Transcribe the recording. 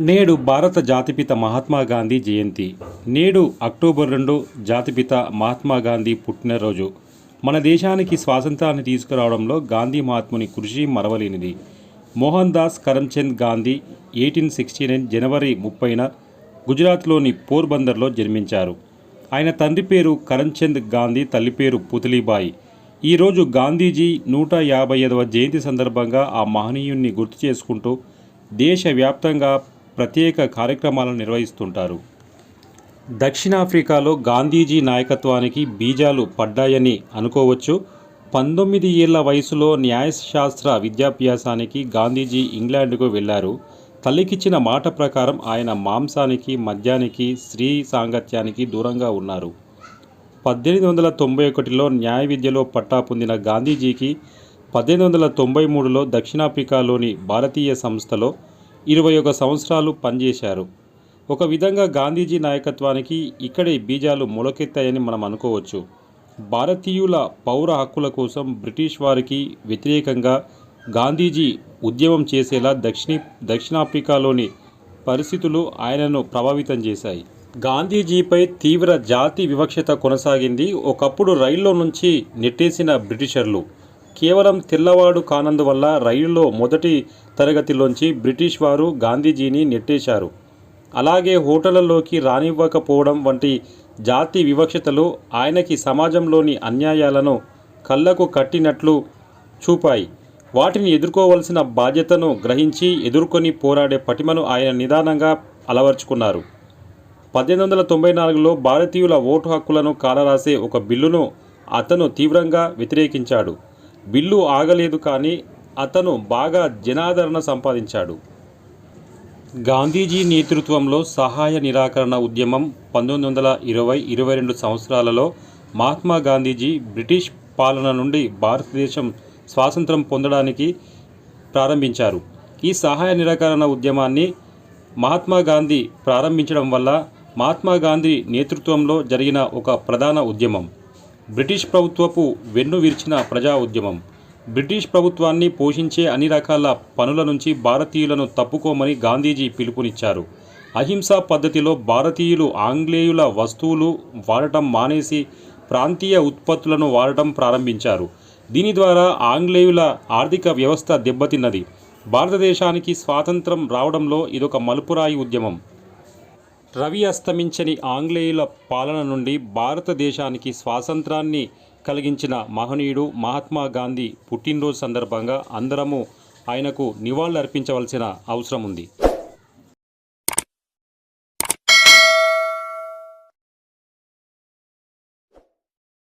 నేడు భారత జాతిపిత మహాత్మా గాంధీ జయంతి. నేడు అక్టోబర్ రెండు జాతిపిత మహాత్మా గాంధీ పుట్టినరోజు. మన దేశానికి స్వాతంత్రాన్ని తీసుకురావడంలో గాంధీ మహాత్ముని కృషి మరవలేనిది. Mohandas Karamchand Gandhi eighteen sixty nine జనవరి ముప్పైన గుజరాత్లోని పోర్బందర్లో జన్మించారు. ఆయన తండ్రి పేరు కరమ్చంద్ గాంధీ తల్లి పేరు పుతలీబాయి. ఈరోజు గాంధీజీ నూట యాభై ఐదవ జయంతి సందర్భంగా ఆ మహనీయుణ్ణి గుర్తు చేసుకుంటూ దేశవ్యాప్తంగా ప్రత్యేక కార్యక్రమాలను నిర్వహిస్తుంటారు. దక్షిణాఫ్రికాలో గాంధీజీ నాయకత్వానికి బీజాలు పడ్డాయని అనుకోవచ్చు. పంతొమ్మిది ఏళ్ళ వయసులో న్యాయశాస్త్ర విద్యాభ్యాసానికి గాంధీజీ ఇంగ్లాండ్కు వెళ్ళారు. తల్లికిచ్చిన మాట ప్రకారం ఆయన మాంసానికి మద్యానికి స్త్రీ సాంగత్యానికి దూరంగా ఉన్నారు. పద్దెనిమిది వందల తొంభై ఒకటిలో న్యాయ విద్యలో పట్టా పొందిన గాంధీజీకి పద్దెనిమిది వందల తొంభై మూడులో దక్షిణాఫ్రికాలోని భారతీయ సంస్థలో ఇరవై ఒక సంవత్సరాలు పనిచేశారు. ఒక విధంగా గాంధీజీ నాయకత్వానికి ఇక్కడే బీజాలు మొలకెత్తాయని మనం అనుకోవచ్చు. భారతీయుల పౌర హక్కుల కోసం బ్రిటిష్ వారికి వ్యతిరేకంగా గాంధీజీ ఉద్యమం చేసేలా దక్షిణ దక్షిణాఫ్రికాలోని పరిస్థితులు ఆయనను ప్రభావితం చేశాయి. గాంధీజీపై తీవ్ర జాతి వివక్షత కొనసాగింది. ఒకప్పుడు రైల్లో నుంచి నెట్టేసిన బ్రిటిషర్లు కేవలం తెల్లవాడు కానందువల్ల రైలులో మొదటి తరగతిలోంచి బ్రిటిష్ వారు గాంధీజీని నెట్టేశారు. అలాగే హోటళ్ళలోకి రానివ్వకపోవడం వంటి జాతి వివక్షతలు ఆయనకి సమాజంలోని అన్యాయాలను కళ్ళకు కట్టినట్లు చూపాయి. వాటిని ఎదుర్కోవలసిన బాధ్యతను గ్రహించి ఎదుర్కొని పోరాడే పటిమను ఆయన నిదానంగా అలవర్చుకున్నారు. పద్దెనిమిది వందల తొంభై నాలుగులో భారతీయుల ఓటు హక్కులను కాలరాసే ఒక బిల్లును అతను తీవ్రంగా వ్యతిరేకించాడు. బిల్లు ఆగలేదు కానీ అతను బాగా జనాదరణ సంపాదించాడు. గాంధీజీ నేతృత్వంలో సహాయ నిరాకరణ ఉద్యమం పంతొమ్మిది వందల ఇరవై ఇరవై రెండు సంవత్సరాలలో మహాత్మా గాంధీజీ బ్రిటిష్ పాలన నుండి భారతదేశం స్వాతంత్రం పొందడానికి ప్రారంభించారు. ఈ సహాయ నిరాకరణ ఉద్యమాన్ని మహాత్మా గాంధీ ప్రారంభించడం వల్ల మహాత్మా గాంధీ నేతృత్వంలో జరిగిన ఒక ప్రధాన ఉద్యమం. బ్రిటిష్ ప్రభుత్వపు వెన్ను విరిచిన ప్రజా ఉద్యమం. బ్రిటిష్ ప్రభుత్వాన్ని పోషించే అన్ని రకాల పనుల నుంచి భారతీయులను తప్పుకోమని గాంధీజీ పిలుపునిచ్చారు. అహింసా పద్ధతిలో భారతీయులు ఆంగ్లేయుల వస్తువులు వాడటం మానేసి ప్రాంతీయ ఉత్పత్తులను వాడటం ప్రారంభించారు. దీని ద్వారా ఆంగ్లేయుల ఆర్థిక వ్యవస్థ దెబ్బతిన్నది. భారతదేశానికి స్వాతంత్రం రావడంలో ఇదొక మలుపురాయి ఉద్యమం. రవి అస్తమించని ఆంగ్లేయుల పాలన నుండి భారతదేశానికి స్వాతంత్రాన్ని కలిగించిన మహనీయుడు మహాత్మా గాంధీ పుట్టినరోజు సందర్భంగా అందరము ఆయనకు నివాళులర్పించవలసిన అవసరం ఉంది